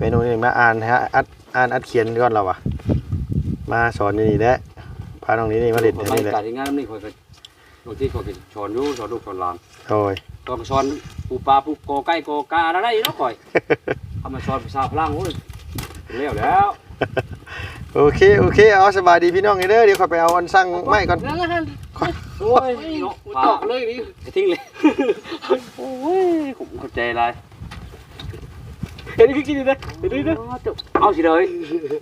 เมนูนี้มาอ่านฮะอัดอ่านอัดเขียนก่อนเราวะมาสอนอยู่นี่แหละพาน้องนี้นี่มาเล่นผมที่ไม่นี่แหละการที่งานนี่คอยก็บางทีคอยก็สอนอยู่สอนลูกสอนหลานโอ้ยก็มาสอนปูปลาปูโกไก่โกกาอะไรเนาะคอยเอามาสอนภาษาพลังโอ้ยเป็นแล้วแล้วโอเคโอเคเอาสบายดีพี่น้องเด้อเดี๋ยวขอยไปเอาอันสั่งไม้ก่อนโอ้ยเนาะตอกเลยนี่ทิ้งเลยโอ้ยผมเข้าใจอะไร เห็นพี่กินดิเด้เห็นดิเด้เอาสิเลย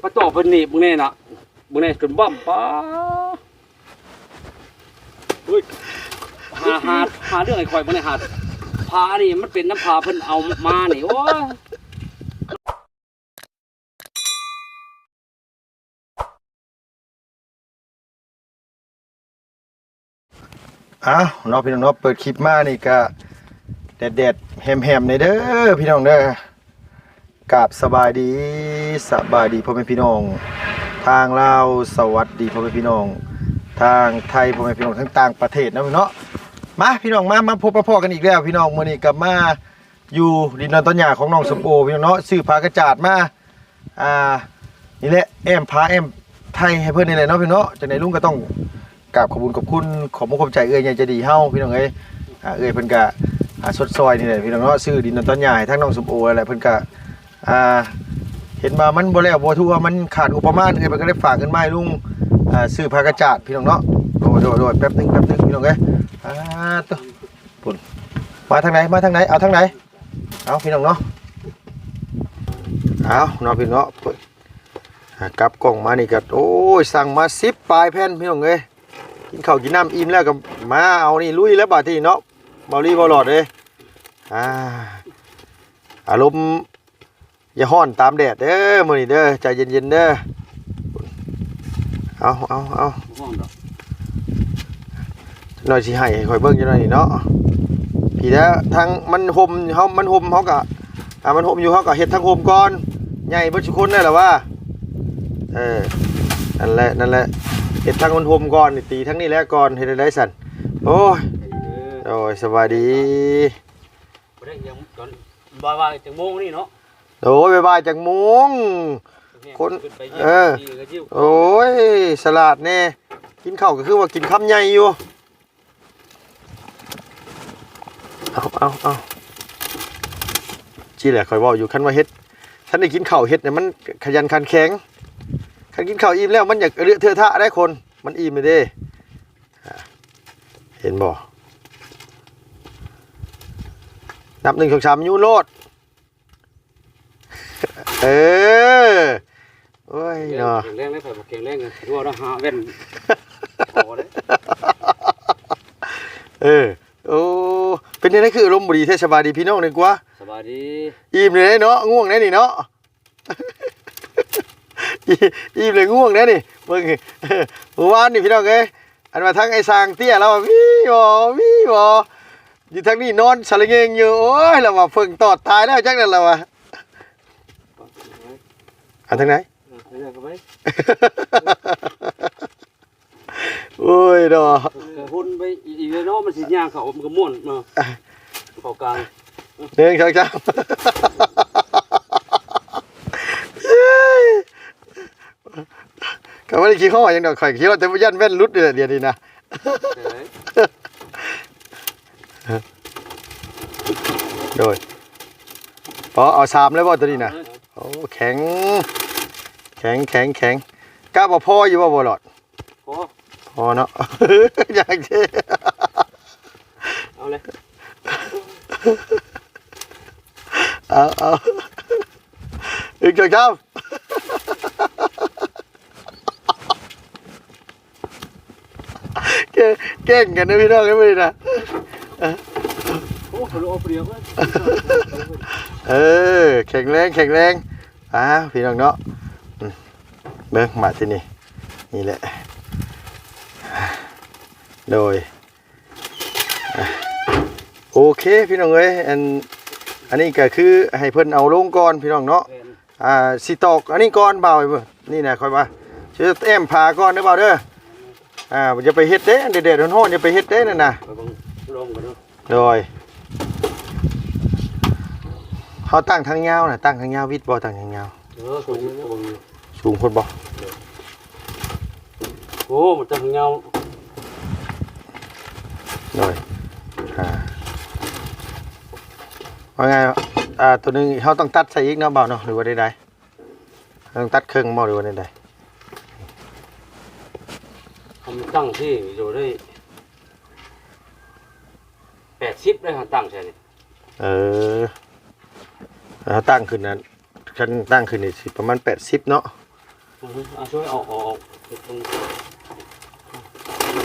มาต่อเป็นหนีบมึงแน่น่ะมึงแน่จนบ้ามป้าหาหาหาเรื่องไอ้คอยมึงแน่หาพานี่มันเป็นน้ำพาเพิ่นเอามานี่โอ้อ้าวเนาะพี่น้องเนาะเปิดคลิปมานี่ก็แดดๆแฮมๆในเด้อพี่น้องเด้อ กาบสบายดีสบายดีพ่อแม่พี่น้อง ทางลาวสวัสดีพ่อแม่พี่น้อง ทางไทยพ่อแม่พี่น้องทั้งต่างประเทศนะพี่เนาะมาพี่น้องมามาพบมาพอกันอีกแล้วพี่น้องมื้อนี้กลับมาอยู่ดินนอนต้นหญ้าของน้องสมโอพี่น้องเนาะซื้อผ้ากระจาดมาอ่านี่แหละแอมพาแอมไทยให้เพิ่นนี่แหละเนาะพี่เนาะจังไดลุงก็ต้องกราบขอบคุณขอบคุณขอบมุณขอบใจเอ้ยใหญ่ใจะดีเฮาพี่น้องเอ้ยอ่าเอ้ยเพิ่นก็อ่าสดซอยนี่แหละพี่น้องเนาะซื้อดินนอนต้นหญ้าให้ทั้งน้องสมโออะไรเพิ่นก็ อ่าเห็นมามันบ่แล้วบ่ทั่วมันขาดอุปมาณเอ้ยมันก็ได้ฝากเงินมาให้ลุงอ่าซื้อผ้ากระจาดพี่น้องเนาะโดดโดดโดดแป๊บนึงแป๊บนึงพี่น้องเอ้ยอ่าตัวปุ่นมาทางไหนมาทางไหนเอาทางไหนเอาพี่น้องเนาะเอาเนาะพี่น้องเนาะเปิดอ่ากลับกล่องมานี่ก็โอ้ยสั่งมา10ปลายแผ่นพี่น้องเอ้ยกินข้าวกินน้ำอิ่มแล้วก็มาเอานี่ลุยแล้วบาดนี้เนาะเบาลี่บ่หลอดเด้อ่าอารมณ์ อย่าห้อนตามแดดเด้อมื้อนี้เด้อใจเย็นๆเด้อเอาเอาเอาห้องดอกหน่อยสิให้ข่อยเบิ่งจังหน่อยนี่เนาะพี่แล้วทั้งมันห่มเฮามันห่มเฮาก็อ่ามันห่มอยู่เฮาก็เฮ็ดทั้งห่มก่อนใหญ่เบิดทุกคนนั่นแหละว่าเออนั่นแหละนั่นแหละเฮ็ดทั้งมันห่มก่อนนี่ตีทั้งนี้แล้วก่อนเฮ็ดได้สั่นโอ้ยโอ้ยสบายดีบ่ได้ยังตอนบ่ายว่าจังโมงนี่เนาะ โอ้ยบ๊ายบายจังมุงคนขึ้ไปยี่ยมเออดีก็ยิ้วโอ้ยสลัดแน่กินข้าวก็คือว่ากินคำใหญ่อยู่เอาเอาเอาจีแหละคอยบอกอยู่คันว่าเฮ็ดท่านได้กินข้าวเฮ็ดเนี่ยมันขยันขันแข็งคันกินข้าวอิ่มแล้วมันอยากเลือเทอะทะได้คนมันอิ่มเลยเด้อ่าเห็นบ่นับหนึ่งสองสามยูโรด เออ โอ้ยเนาะเก่งแรงเลยข่อยบอกเก่งแรงเลยทั่วเนาะหาเว้นพอเด้เออ โอ้ เป็นยังไงคืออารมณ์บดีเทศบาลดีพี่น้องหนึ่งกว่าสบายดีอิ่มเลยเนาะ ง่วงแน่นี่เนาะอิ่มเลยง่วงแน่นี่เมื่อกี้เมื่อวานนี่พี่น้องเอ้ยอันมาทั้งไอ้สร้างเตี้ยเราว่าวิวอวิวออยู่ทั้งนี้นอนสะเลงเงอยู่โอ้ยเราว่าเพิ่งตอดตายแล้วจักนั่นเราว่า อันทางไหนเออเดี๋ยวก็ไปโอ้ยดอกก็หุ่นไปอีกเลยเนาะมันสิย่างเขามันก็ม่วนเนาะเข้ากลางหนึ่งสองสามก็ไม่ได้ขี้ข้อยังดอกข่อยขี้ข้อแต่ว่ายันแว่นรุดเดือดเดียวนี้นะเอ้ยโดยพอเอาสามเลยบ่ตัวนี้นะ โอ้แข็ง แข็งแข็งแข็งกล้าบ่พ่ออยู่บ่บ่หลอดพอพอเนาะ อยากเจเอาเลย เอาเอาอีกจังครับแกแกล้งกันนะพี่น้องเอ้ยมื้อนี้นะโอ้โห เอาเปรียบเว้ยเออแข็งแรงแข็งแรงอ่าพี่น้องเนาะอืมเบิ่งมาที่นี่นี่แหละ โดยอะโอเคพี่น้องเอ้ยอันอันนี้ก็คือให้เพิ่นเอาลงก่อนพี่น้องเนาะแฟนอ่าสิตอกอันนี้ก่อนเบาไอ้เบิ่งนี่นะค่อยว่าเชื่อแต้มผาก่อนเด้อเบาเด้ออ่าอย่าไปเฮ็ดเด้เด็ดๆร้อนๆอย่าไปเฮ็ดเด้นั่นน่ะไปเบังลมกันเนาะโดย เขาตั้งทางยาวน่ะตั้งทางยาววิดบ่ตั้งทางยาวเออคนนี้คนนี้สูงคนบ่โอ้มันจะเงาหน่อยอ่าว่าไงอ่าตัวหนึงเขาต้องตัดใส่อีกเนาะเบาเนาะหรือว่าใดๆต้องตัดครึ่งบ่หรือว่าใดทำตั้งที่อยู่ได้แปดสิบได้ค่ะตั้งใช่ไหมๆเออ เขาตั้งขึ้นนั้นฉันตั้งขึ้นนี่สิประมาณ80เนาะอะช่วยเอาออกตรง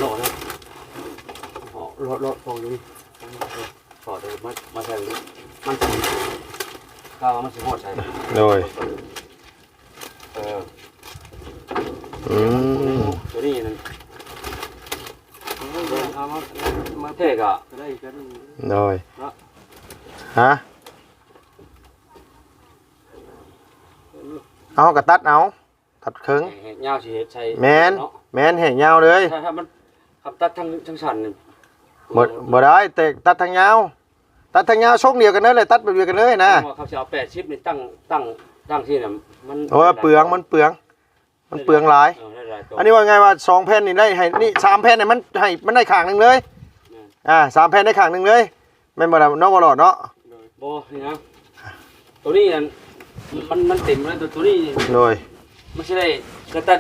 หล่อนะหล่อหล่อฟองอยู่นี่ต่อเลยมามาใส่เลยมันข้าวมันสิหอดใส่โดยเอออืมตัวนี้นั่นมาเทกอะได้กันโดยฮะ เอากระตัดเอาตัดครึ่งเห็ดยาวสิเห็ดใช่แมนเนาะแมนแห่งยาวเลยถ้าถ้ามันขับตัดทั้งทั้งชันนี่บ่บ่ได้แต่ตัดทางยาวตัดทางยาวชกเดียวกันเลยเลยตัดแบบเดียวกันเลยนะว่าเขาจะเอาแปดชิปนี่ตั้งตั้งตั้งที่น่ะมันโอ้ยเปลืองมันเปลือง มันเปลืองหลาย เออได้หลายตัวอันนี้ว่าไงว่าสองแผ่นนี่ได้ให้นี่สามแผ่นเนี่ยมันให้มันได้ข้างหนึ่งเลยอืมอ่าสามแผ่นได้ข้างหนึ่งเลยแม่นบ่ล่ะน้องบ่หลอดเนาะโบนี่นะตัวนี้นั่น มันมันเต็มแล้วตัวตัวนี้โดยไม่ใช่ได้กระตัด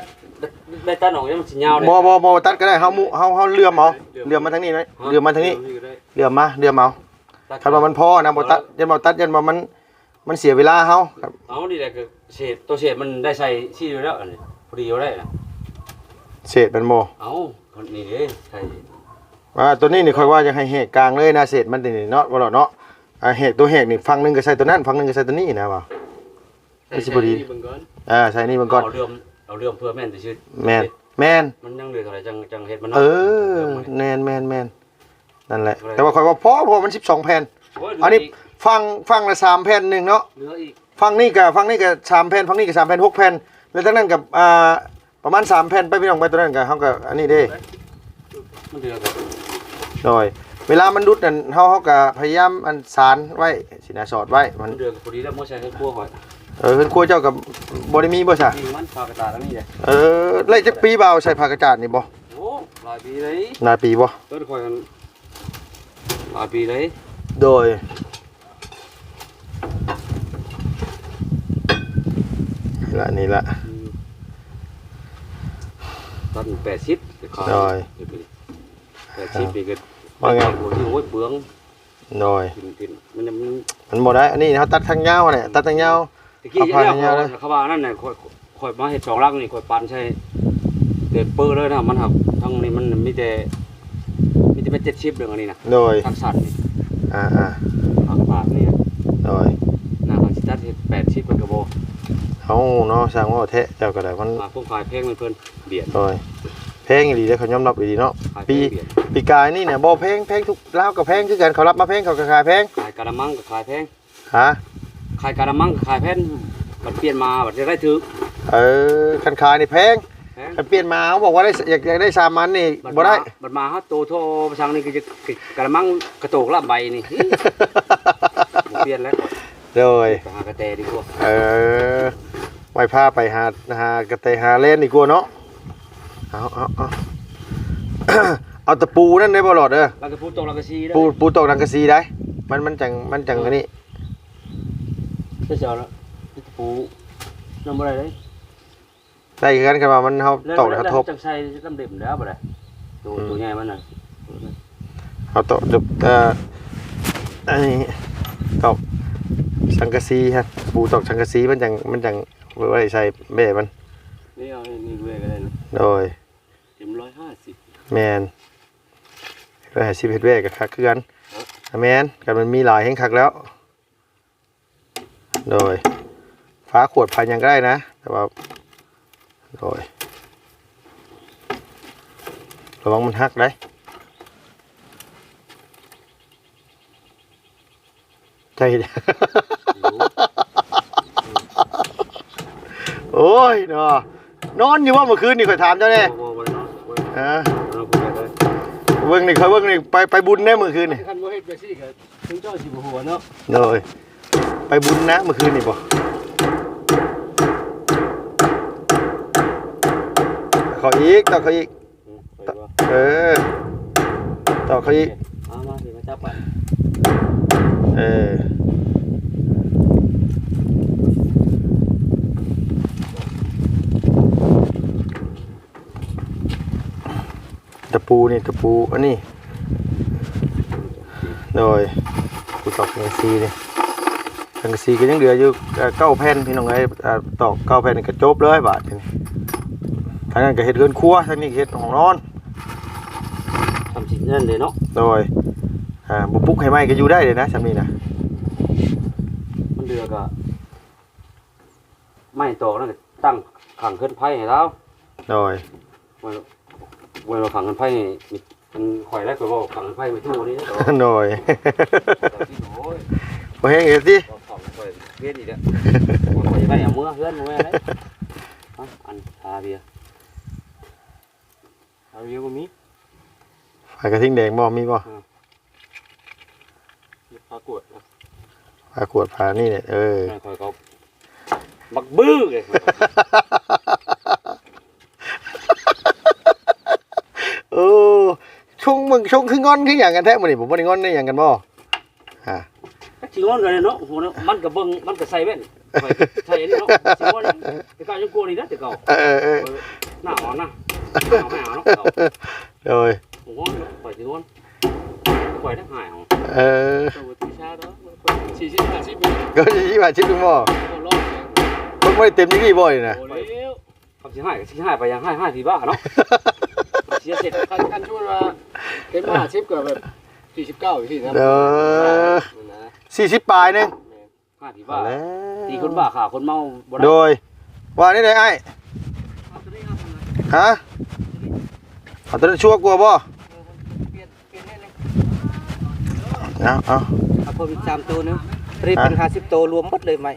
ได้ตัดออกเนี่ยมันสิยาวเลยบ่บ่บ่ตัดก็ได้เฮามุเฮาเฮาเลื่อมเอาเลื่อมมาทางนี้ไหมเลื่อมมาทางนี้เลื่อมมาเลื่อมเอาคันว่ามันพอนะบ่ตัดยันบ่ตัดยันว่ามันมันเสียเวลาเฮาครับเอาดีเลยคือเศษตัวเศษมันได้ใส่ซี่อยู่แล้วอันนี้พอดีอยู่ได้นะเศษมันบ่เอาคนนี้เด้ใส่ว่าตัวนี้นี่ค่อยว่าจะให้แหกกลางเลยนะเศษมันนี่เนาะบ่หลอดเนาะอ่าแหกตัวแหกนี่ฝั่งหนึงก็ใส่ตัวนั้นฝั่งหนึงก็ใส่ตัวนี้นะว่า ไม่ใช่พอดีเบิ่งก่อนอ่าใส่นี่มันก่อนเอาเรื่องเอาเรื่องเพื่อแม่นจะชื่อแม่นแม่นมันยังเหลือเท่าไหร่จังจังเฮ็ดมันเอนาะอรื่องมันแม่นแม่นแม่นนั่นแหละ แต่ว่าค่อยว่าพอเพราะมัน12แผ่นโยเหลือันนี้กฟังฟังละสามแผ่นหนึ่งเนาะเหลืออีกฟังนี่กับฟังนี่กับสามแผ่นฟังนี่กับสามแผ่นหกแผ่นแล้วทั้งนั้นกับอ่าประมาณสามแผ่นไปพี่น้องไปตัวนั้นกับเขากับอันนี้เด้มันเหลือกับหน่อยเวลามันดุดนั่นเขาเขากับพยายามอันสารไว้สินะสอดไว้มัมันนเหลือกับพอดีแล้วบ่ใช่ให้ครัวก่อน เออเพิ่นครัวเจ้ากับบริมีบ่ซะนี่มันพากระตาดอันนี้เลยเออไล่จักปีเบาใส่ผ้ากระจาดนี่บ่โอ้หลายปีเลยหลายปีบ่ต้นคอยกันหลายปีเลยโดยนี่ละนี่ละอืมตัน80จะขายได้80นี่ก็ว่าไงโอ้ยโอ้ยเปลืองโดยกินกินมันมันมันบ่ได้อันนี้เขาตัดทางยาวเนี่ยตัดทางยาว ตะกี้เอาเนี่ยพาเนี่ยเลยเขาว่านั่นน่ะข่อยข่อยมาเฮ็ดสองลังนี่ข่อยปันใช่เด็ดเปื้อเลยนะมันหักทั้งนี้มันมีแต่มีแต่เป็นเจ็ดชิปเรื่องอันนี้นะโดย ทักษะนี่อ่าอ่าหักปากนี่โดยหน้าเขาสิตัดเฮ็ดแปดชิปมันก็บ่เอาเนาะสร้างว่าเทะเจ้าก็ได้มันมาพวกขายแพงมันเพิ่นเบียดโดยแพงอีหลีเด้อเขายอมรับอีหลีเนาะขายแพปีงเบียดปีกายนี่เนี่ยบ่แพงแพงทุกลาวก็แพงคือกันเขารับมาแพงเขาก็ขายแพงขายกะละมังก็ขายแพงฮะ ขายกะละมังก็ขายแพงมันเปลี่ยนมาบัดจะได้ถือเออคันขายนี่แพงแพงคันเปลี่ยนมาเขาบอกว่าได้อยากอยากได้สามมันนี่บัดบ่ได้มาบัดมาฮะโตโทประชังนี่คือจะกะละมังกระโตกละใบนี่บ่เปลี่ยนแล้วโดยไปหากระแตดีกว่าเออไว้พาไปหาหากระเตหาเล่นดีกว่าเนาะเอาเอาเอาเอาตะปูนั่นได้บ่หลอดเด้อแล้วก็พูดตรงแล้วก็ซีได้ปูปูตกดังกะซีได้ มันมันจังมันจังอันนี้ จะเสียวแล้วปูน้ำอะไรเลยได้คือกันกันว่ามันเฮาตกแล้วกระทบจังใส่ลำเด็มแล้วบ่ได้ตัวตัวใหญ่มันน่ะเฮาตกจุบเอ่อไอ้ตกสังกะสีฮะปูตกสังกะสีมันจังมันจังไว้ใส่แม่มันนี่เอานี่ด้วยก็ได้นะโดยเต็มร้อยห้าสิบแมนก็หาสิบเฮ็ดเวกกับคักคือกันอะแมนกันมันมีหลายแห่งคักแล้ว โดยฟ้าขวดพันยังก็ได้นะ แต่ว่าโดยระวังมันหักได้ใจเดียวโอ้ยเนาะนอนอยู่ว่าเมื่อคืนนี่ข่อยถามเจ้าเนี่ยโอ้โหเนาะเออเราคุยกันเลยเบิ่งนี่เคยเบิ่งนี่ไปไปบุญแน่เมื่อคืนนี่คันบ่เฮ็ดไปสิก็ถึงเจ้าสิบ่หัวเนาะโดย ไปไปบุญนะเมื่อคืนนี่บ่เขาอีกต่อเขาอีกอืมไปบ่เออต่อเขาอีกเอามาสิมาจับไปเออตะปูนี่ตะปูอันนี้โดยกูตอกสังกะสีนี่ สังกะสีก็ยังเหลืออยู่เอ่อเก้าแผ่นพี่น้องไอ้ยเอ่อตอกเก้าแผ่นนี่ก็จบเลยบาทนี่ทางนั้นก็เฮ็ดเรือนครัวทางนี้ก็เฮ็ดห้องนอนทำสินั่นเลยเนาะโดยอ่าบุปลุกให้ไหมก็อยู่ได้เลยนะสามีนะมันเดือก็ไม่ตอกนั่นก็ตั้งขังขึ้นไผ่ให้เราโดยเวลาเวลาขังขึ้นไผ่นี่มันข่อยได้ข่อยบอกขังขึ้นไผ่ไปทั่วนี่นะโดยแต่ที่โอ้ยบ่แห้งเฮ็ดสิ ก็ขังข่อยเวียนอีกแล้วข่อยไปเอามือเพื่อนมืออะไรเอาอันทาเบียร์เอาเยอะกว่านี้ฝากระทิงแดงบ่มีบ่ปลากวดนะฝากขวดฝานี่เนี่ยเออข่อยเขาบักบื้อเลยเออชงมึงชงคืองอนคือหยังกันแท้มื้อนี้ผมบ่ได้งอนได้หยังกันบ่อ่า ชิงอนกันเลยเนาะโอ้โหเนาะมันก็เบิ่งมันก็ใส่แว่นข่อยใส่อันนี้เนาะชิงอนนี่แต่เก่ายังกลัวนี่นะแต่เก่าเออเออหน้าอ่อนนะหน้าไม่เอาเนาะเก่าโดยโอ้โหข่อยชิงอนข่อยทั้งหายเอาเออตัวตีชาเนาะสี่สิบห้าสิบปีก็สิว่าชิดลุงบ่ตัวรอดเพิ่นบ่ได้เต็มที่นี่บ่นี่นะโอ้เร็วคำสิหายก็สิหายไปยังหายหายที่บ้าเนาะเสียเสร็จคันคันช่วยมาเป็นมาชิปกับแบบสี่สิบเก้าที่นะเออ นะ40ปลายหนึงหายที่เอาบ้าแล้วตีคนบ้าข่าคนเมาบ่ได้โดย ว่านี่ได้ไอ้ฮะเอาตัวนั้นชั่วกลัวบ่เอาเอาเอาเพิ่มอีกสามตัวนึงตรีเป็นห้าสิบตัวรวมหมดเลยไหม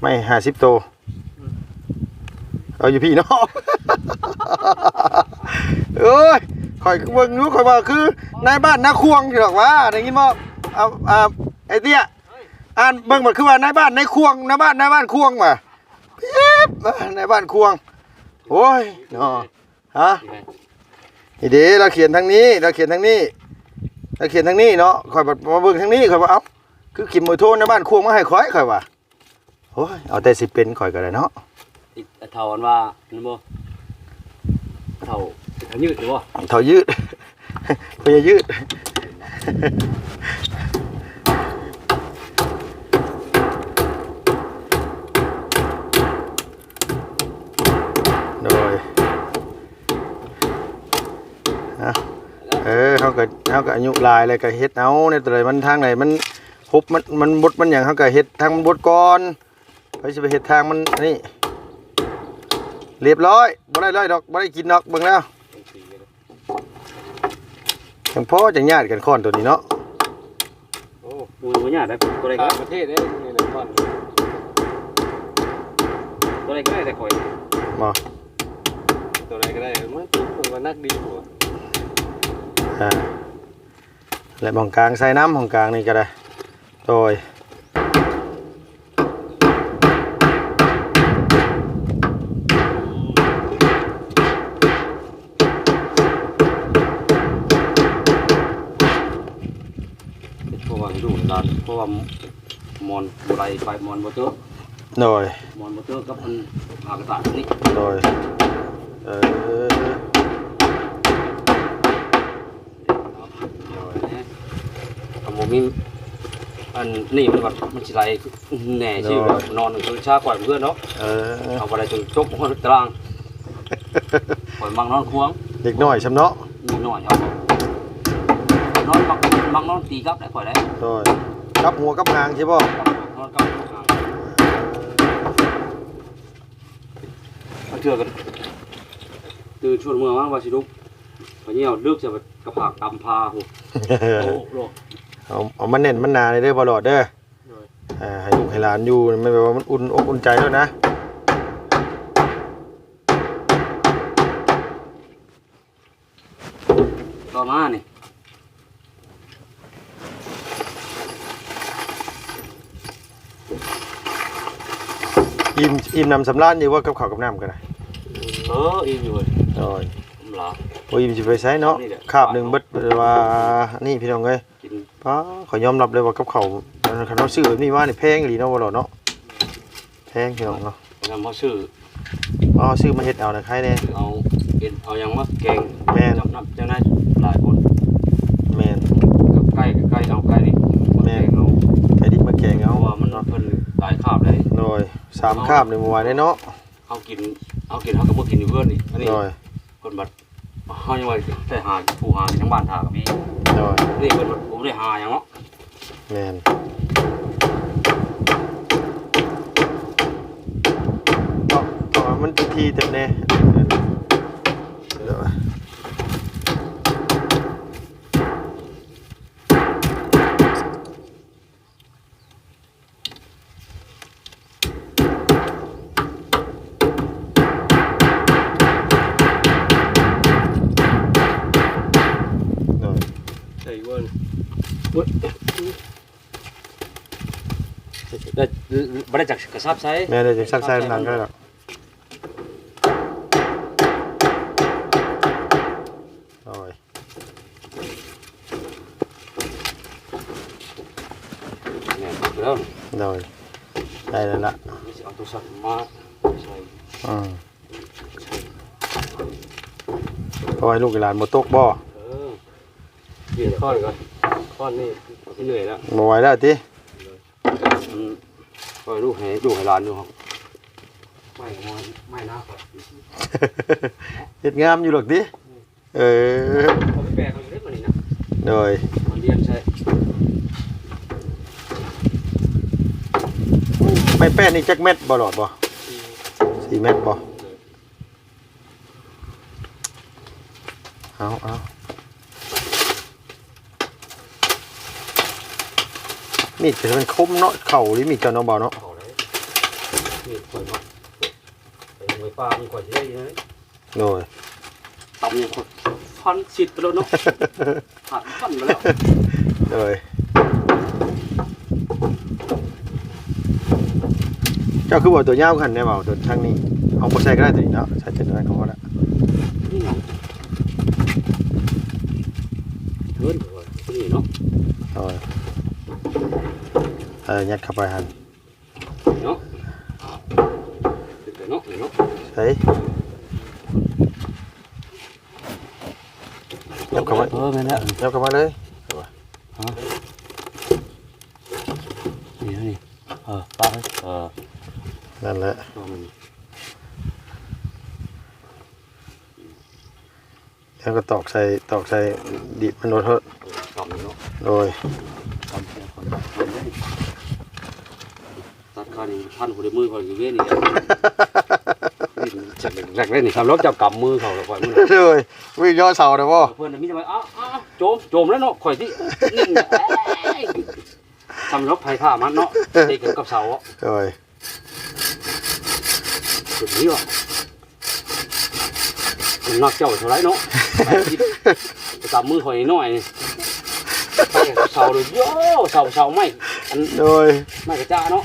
ไม่ห้าสิบโตวเอาอยู่พี่เนาะ เอ้ยข่อยเบิ่งรู้ข่อยว่าคือนายบ้านนาควงที่หรอกว่าได้ยินบ่เอาอ่า ไอ้เตี้ยอ่านเบิ่งมันคือว่านายบ้านนายควงนายบ้านนายบ้านควงว่ะปี๊บอ่านายบ้านควงโอ้ยเนาะฮะนี่เด้เราเขียนทางนี้ เราเขียนทางนี้เราเขียนทางนี้เนาะข่อยแบบมาเบิ่งทางนี้ข่อยว่าเอ้าคือขีดมวยโทนนายบ้านควงมาให้ข่อยข่อยว่าโอ้ยเอาแต่สิเป็นข่อยก็ได้เนาะอีกเท่าอันว่านั่นบ่เท่าเท่ายืดหรือบ่เท่ายืดพยายืดาก็เขาก็อายุหลายเลยก็เฮ็ดเอาในตัวใดมันทางไหนมันฮุบมันมันบดมันอย่างเขาก็เฮ็ดทางมันบดก่อนไปสิไปเฮ็ดทางมันนี่เรียบร้อยบ่ได้ร้อยดอกบ่ได้กินดอกเบิ่งแล้วจังพ่อจังญาติกันค้อนตัวนี้เนาะโอ้ปูบ่ยากได้ตัวใดก็ต่างประเทศได้เนี่ยนะก่อนตัวใดก็ได้แต่ข่อยมาตัวไหนก็ได้มันผมว่านักดีหัวอ่า และบองกลางใส่น้ำของกลางนี่ก็ได้โดยเพราะว่าดูร้านเพราะว่ามอนบ่ไรไปมอนบ่เจอโดยมอนบ่เจอกับมันหากระตานี่โดยเออ มีอันนี่มันแบบมันสิไหลแหน่ชื่อแบบนอนคือชาก่อยเพื่อนเนาะเออเอาไปจนจบหัวตารางก่อยมังนอนควงเด็กน้อยชำเนาะมีหน่อยครับนอนมังมังนอนตีกับได้ก่อยได้โดยกับหัวกับหางใช่ป่ะนอนกับเถื่อกันตื่นชวนเมืองว่างว่าสิลุกพอเหี่ยวลึกจะไปกระผากตำพาหูโอ้โห เอาเอามันเน้นมันหนาเลยเด้อบ่หลอดเด้ออ่าให้ลูกให้หลานอยู่ไม่แบบว่ามันอุ่นอกอุ่นใจแล้วยนะต่อมานี่อิ่มอิ่มนำสำราญอยู่ว่ากับข้าวกับน้ำกันนะเอออีกอยู่เลยโอ้ยผมลาบ่อิ่มสิไปใช้เนาะนี่แหละคาบหนึงเบิดว่านี่พี่น้องเอ้ย กินป้าขอยอมรับเลยว่ากับเขาวมันคันเราซื้อแบบนี้ว่านี่แพงอีหลีเนาะบ่หรอเนาะแพงพี่น้องเนาะนำมาซื้ออ๋อซื้อมาเฮ็ดเอานะใครแน่เอาเอ็นเอายังมาแกงแม่น จับนับจังได้หลายคนแม่น กับไก่กับไก่เอาไก่นี่มาแกงเอาแค่ดิบมาแกงเพเอาราะว่ามันเพิ่นหลายคาบเลยโดยสามคาบในเมื่อวานนี้เนาะเอากินเอากินเขาก็บ่กินอยู่เพื่อนนี่อันนี้โดยเพิ่นบัด เฮายังว่าได้หาผู้หาทั้งบ้านทากับพี่โดยนี่เพิ่นบัดผมได้หาหยังเนาะแม่นเนาะเพราะว่ามันเป็นทีเต็มแน่ ได้บ่ได้จักกระซับใช้แม่ได้จะซัก ใส่หนังก็ได้หรอกโอ้ยเนี่ยแล้วโดยได้แล้วละนี่สิเอาโทรศัพท์มาใส่อืมเพราะให้ลูกหลานบ่ตกบ่เออเปลี่ยนข้อนก่อนข้อนนี่เหนื่อยแล้วบ่ไหวแล้วติมันปล่อยลูกให้ลูกให้หลานดูครับไม่งอนไม่น่าครับเฮ็ดงามอยู่หรอกติเออเขาไปแปลเขาอยู่ได้บ่นี่นะโดยมาเรียนใช่ไม่แป้นนี่จักเม็ดบ่หลอดบ่สี่เม็ดบ่เอาเอา มีดจะเป็นคมเนาะเข่าหรือมีดเจ้าเนาะบ่เนาะเขาเลยนี่ปล่อยมาไปหน่วยปลามันกว่าจะได้เลยโดยตำยังคนฟันสิทธิ์ไปแล้วเนาะหัดฟันไปแล้วโดยเจ้าคือบ่ตัวยาวขันได้เปล่าตัวทางนี้เอาบ่ใส่ก็ได้ตัวนี้เนาะใส่ตัวนั้นก็พอละนี่เนาะเฮ้ยนี่เนาะโดยเออยัดเข้าไปเนาะติดเลยเนาะนี่เนาะใส่ยับเข้ามาเอแล้วย บเข้ามาเลยนี่นี่เออปลาเออนั่นแหละตัวมันแล้วก็ตอกใส่ตอกใส่ดิบมันโดนเถอะตำเนาะโดย ตำแค่คนตัดขานี่พันหัวในมือคนอยู่เว้ยนี่จักแรกเลยนี่ครับแล้วจับกำมือเขาแล้วค่อยมือโดยวิ่งย่อเสาเด้อบ่เพื่อนมีจะมาอ้าวโจมโจมแล้วเนาะข่อยที่นิ่งเนี่ยเอ้ยทำรบไผ่ผ้ามันเนาะตีเกี่ยวกับเสาอะโดยสุดนี้ว่ะนักเจ้าเท่าไรเนาะไปคิดไปตามมือข่อยหน่อยนี่เสาเลยโย่เสาเสาไม่อันโดยไม่กระจ้าเนาะ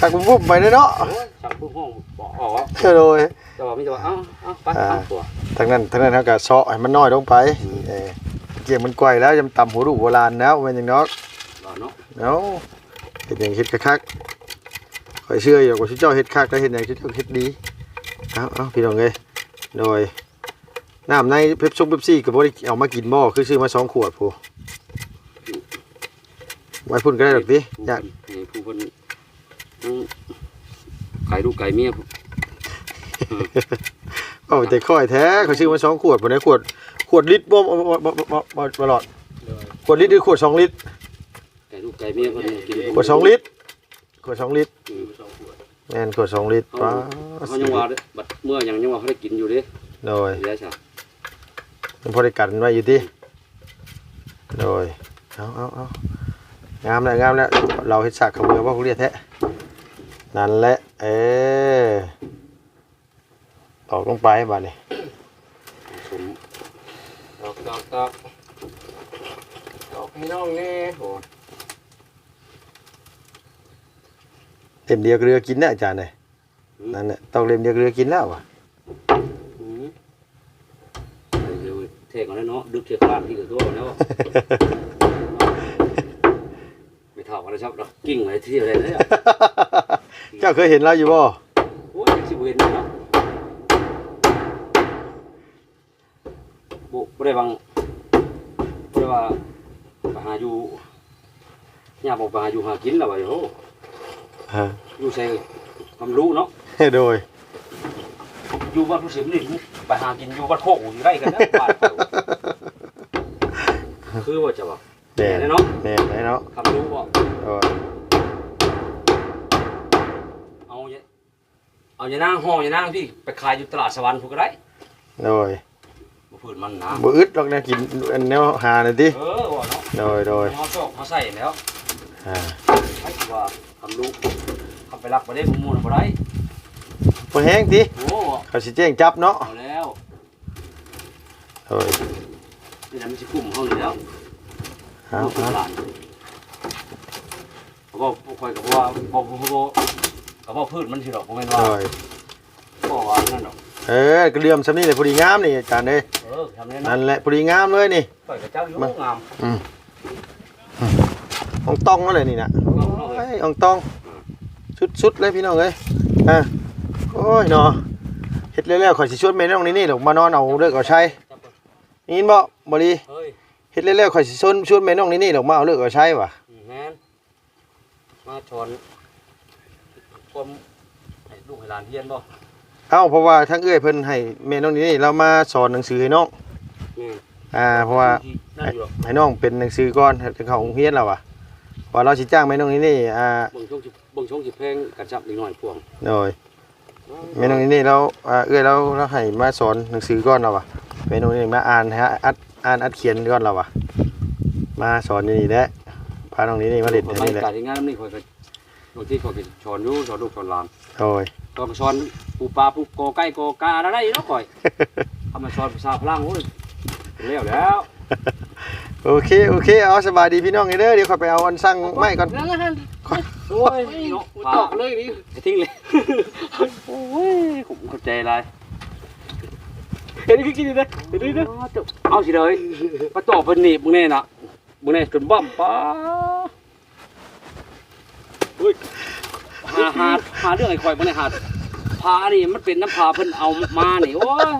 สักบุบไปเลยเนาะโอ้ยสั่งพุ่งห้องบอกออกอะโดยแต่ว่าไม่จะว่าอ้าวอ้าไปอ้าตัวทางนั้นทางนั้นเฮาก็เซาะให้มันน้อยลงไปเออเกี่ยมันไกวแล้วยำต่ำหัวลูกโบราณแล้วแม่นจังนาะรอเนาะเนาะเฮ็ดหยังเฮ็ดคักๆข่อยเชื่ออยู่ว่าสิเจ้าเฮ็ดคักแล้วเฮ็ดหยังสิเจ้าเฮ็ดดีเอาเอาพี่น้องเอ้ยโดยน้ำในเป๊ปซุปเปปซี่ก็บ่ได้เอามากินบ่คือซื้อมาสองขวดพูไว้พุ่นก็ได้ดอกติอยาก ผู้คนอืมไก่ลูกไก่เมียเอาแต่ค่อยแท้เขาซื้อมาสองขวดบ่ได้ขวดขวดลิตรบ่บ่บ่บ่บ่บ่หลอดขวดลิตรหรือขวดสองลิตรไก่ลูกไก่เมียคนกินขวดสองลิตรขวดสองลิตรแม่นขวดสองลิตรป้าเขายังว่าบัดเมื่อยังยังว่าเขาได้กินอยู่เด้โดยเดี๋ยวจ้ะมันพอได้กันไว้อยู่ติโดยเอาเอาเอา งามแล้วงามแล้วเราเฮ็ดสากขมือบ่เขาเรียกแท้นั่นแหละเออตอกลงไปบัดนี้สมดอกดอกดอกดอกให้น้องแน่โอ้เล่มเดียวก็เรือกินนะอาจารย์เลยนั่นแหละต้องเล่มเดียวก็เรือกินแล้วว่ะอืมเดี๋ยวเทก่อนแล้วเนาะดึกเทียบบ้านที่กับตัวก่อนแล้วไม่ เท่ากันแล้วชอบดอกกิ่งอะไรที่อะไรเนี่ยเจ้าเคยเห็นเราอยู่บ่โอ้ยสิบเวนเนาะบุบ่ได้บางบ่ได้ว่าไปหาอยู่ย่าบอกไปหาอยู่หากินแล้วว่าโอ้ฮะอยู่ใส่ความรู้เนาะโดยอยู่บ้านผู้เสียมนี่ไปหากินอยู่บ้านโคกอยู่ไรกันนะบ้านเขาคือว่าจะว่า แน่แน่เนาะแน่แน่เนาะคำรู้ว่าโดยเอาเนี่ยเอาอย่านั่งห่ออย่านั่งพี่ไปขายอยู่ตลาดสวรรค์พวกก็ได้โดยบ่พื้นมันนะบ่อึดหรอกนะกินอันแนวหาหน่อยติเออว่าเนาะโดยโดยเขาชอบเขาใส่แล้วอ่าไอ้ที่ว่าคำรู้คำไปรักบ่ได้บ่มูนบ่ได้บ่แห้งติโอ้เขาสิแจ้งจับเนาะเอาแล้วโดยนี่นะมันสิคุ้มเฮาอยู่แล้ว เอาลูกเอาหลานเขาบอกบ่ค่อยก็บ่ว่าบ่บ่บ่ก็บ่พืชมันสิดอกบ่แม่นว่าโดยบ่ว่านั่นดอกเออกระเลียมซำนี้เลยพอดีงามนี่อาจารย์เด้ยเออทำได้นั่นะนแหละพอดีงามเลยนี่ปล่อยกับเจ้าอยู่งามอืมอืมของตองนั่นเลยนี่นะไอ้ยยของตองสุดๆเลยพี่น้องเอ้ยอะโอ้ยเนาะเฮ็ดเร็วๆข่อยสิชวนแม่น้องนี่นี่ดอกมานอนเอาเลิกเอาใช้ยินบ่บ่ดีเฮ้ย เฮ็ดเร็วๆข่อยสิชวนชวนแม่น้องนี่นี่ดอกมาเอาเลิกเอาใช้ว่ะแม่นมาชอนความให้ลูกให้หลานเรียนบ่เอ้าเพราะว่าทั้งเอื้อยเพิ่นให้แม่น้องนี่นี่เรามาสอนหนังสือให้น้องแม่นอ่าเพราะว่านั่นอยู่หรอกให้น้องเป็นหนังสือก่อนถึงเข้าโรงเรียนแล้วว่ะว่าเราสิจ้างแม่น้องนี่นี่อ่าเบิ่งช่วงสิเบิ่งช่วงสิเพลงกันจับนิดหน่อยพวงโดยแม่น้องนี่นี่เราอ่าเอื้อยเราเราให้มาสอนหนังสือก่อนแล้วว่ะแม่น้องนี่มาอ่านฮะอัด อ่านอัดเขียนก่อนแล้วว่ะมาสอนนี่นี่แหละพาน้องนี่นี่มาเล่นบ่ที่ไปนี่แหละการงานนี่ข่อยก็บางทีข่อยก็สอนอยู่สอนลูกสอนหลานโดยก็มาสอนปูปลาปูโกไก่โกกาอะไรเนาะข่อยทำมาสอนภาษาพลังโอ้ยเร็วแล้วโอเคโอเคเอาสบายดีพี่น้องนี่เด้อเดี๋ยวขอยไปเอาอันสั่งไม้ก่อนนั่นนั่นโอ้ยเนาะตอกเลยนี่จะทิ้งเลยโอ้ยผมเข้าใจอะไร เห็นพี่กินดิเห็นดิเด้อเอาสิเลยมาต่อเป็นหนีบมึงแน่น่ะมึงแน่จนบ้ามป้าอุ้ยหาหาหาเรื่องไอ้ข่อยมึงแน่หาพานี่มันเป็นน้ำพาเพิ่นเอามานี่โอ้ย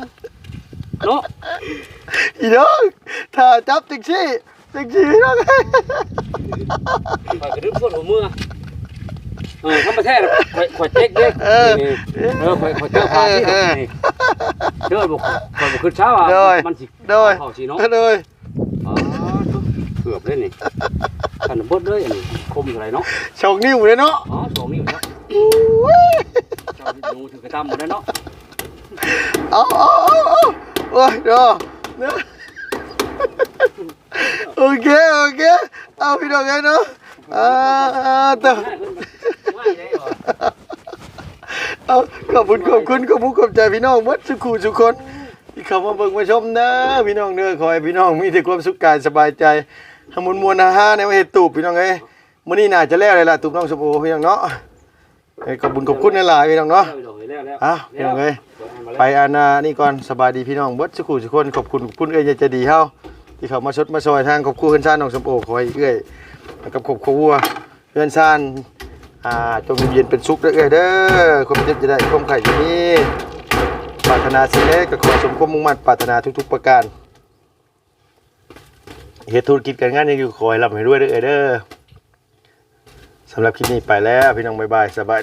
เนาะอีน้องถ้าจับจังซี่จังซี่พี่น้องข่อยกระดึ๊บส่วนหัวมือ เออทำมาแท้ข่อยข่อยเจ๊กเด้นี่เออข่อยข่อยเจอพาที่นี่เจอบุกข่อยบุกขึ้นเช้าอะมันสิโดยเข้าสิเนาะโดยอ๋อเกือบเลยนี่ขันบดเลยอันนี้คมเท่าไหรเนาะชงนิ้วเลยเนาะอ๋อสองนิ้วครับเจ้าดูถือกระตำหมดแล้วเนาะเอาเอาเอาเอาโอ้ยเดี๋ยวเดี๋ยวโอเคโอเคเอาพี่น้องไงเนาะ อ่าเตอไม่ได้อเอาขอบคุณขอบคุณขอบคุณขอบใจพี่น้องหมดสุขุสุคนที่เข้ามาเบิ่งมาชมนะพี่น้องเด้อขอให้พี่น้องมีแต่ความสุขกายสบายใจทำมวลมวลอาหาในวันเฮ็ดตูบพี่น้องเอ้ยมื้อนี้น่าจะแล้วเลยล่ะตูบน้องสมโอพี่น้องเนาะเอ้ขอบคุณขอบคุณหลายๆพี่น้องเนาะแล้วแล้วอ้าวพี่น้องเอ้ยไปอานานี่ก่อนสบายดีพี่น้องเบิดสุขุสุขคนขอบคุณขอบคุณเอ้ยใจดีเฮาที่เขามาชดมาซอยทางขอบคุณเพื่อนชาติน้องสมโอขอให้เอ้ย กับขบคัวเพื่อนชานอ่าจงเย็นเป็นสุขเด้อเอเด้อความเจ็บจะได้ความไข่จะมีปรารถนาสิ่งใดก็ขอสมความมุ่งมั่นปรารถนาทุก ๆ ประการเหตุธุรกิจการงานยังอยู่คอให้ร่ำให้ด้วยเด้อเด้อสำหรับคลิปนี้ไปแล้วพี่น้องบ๊ายบายสบาย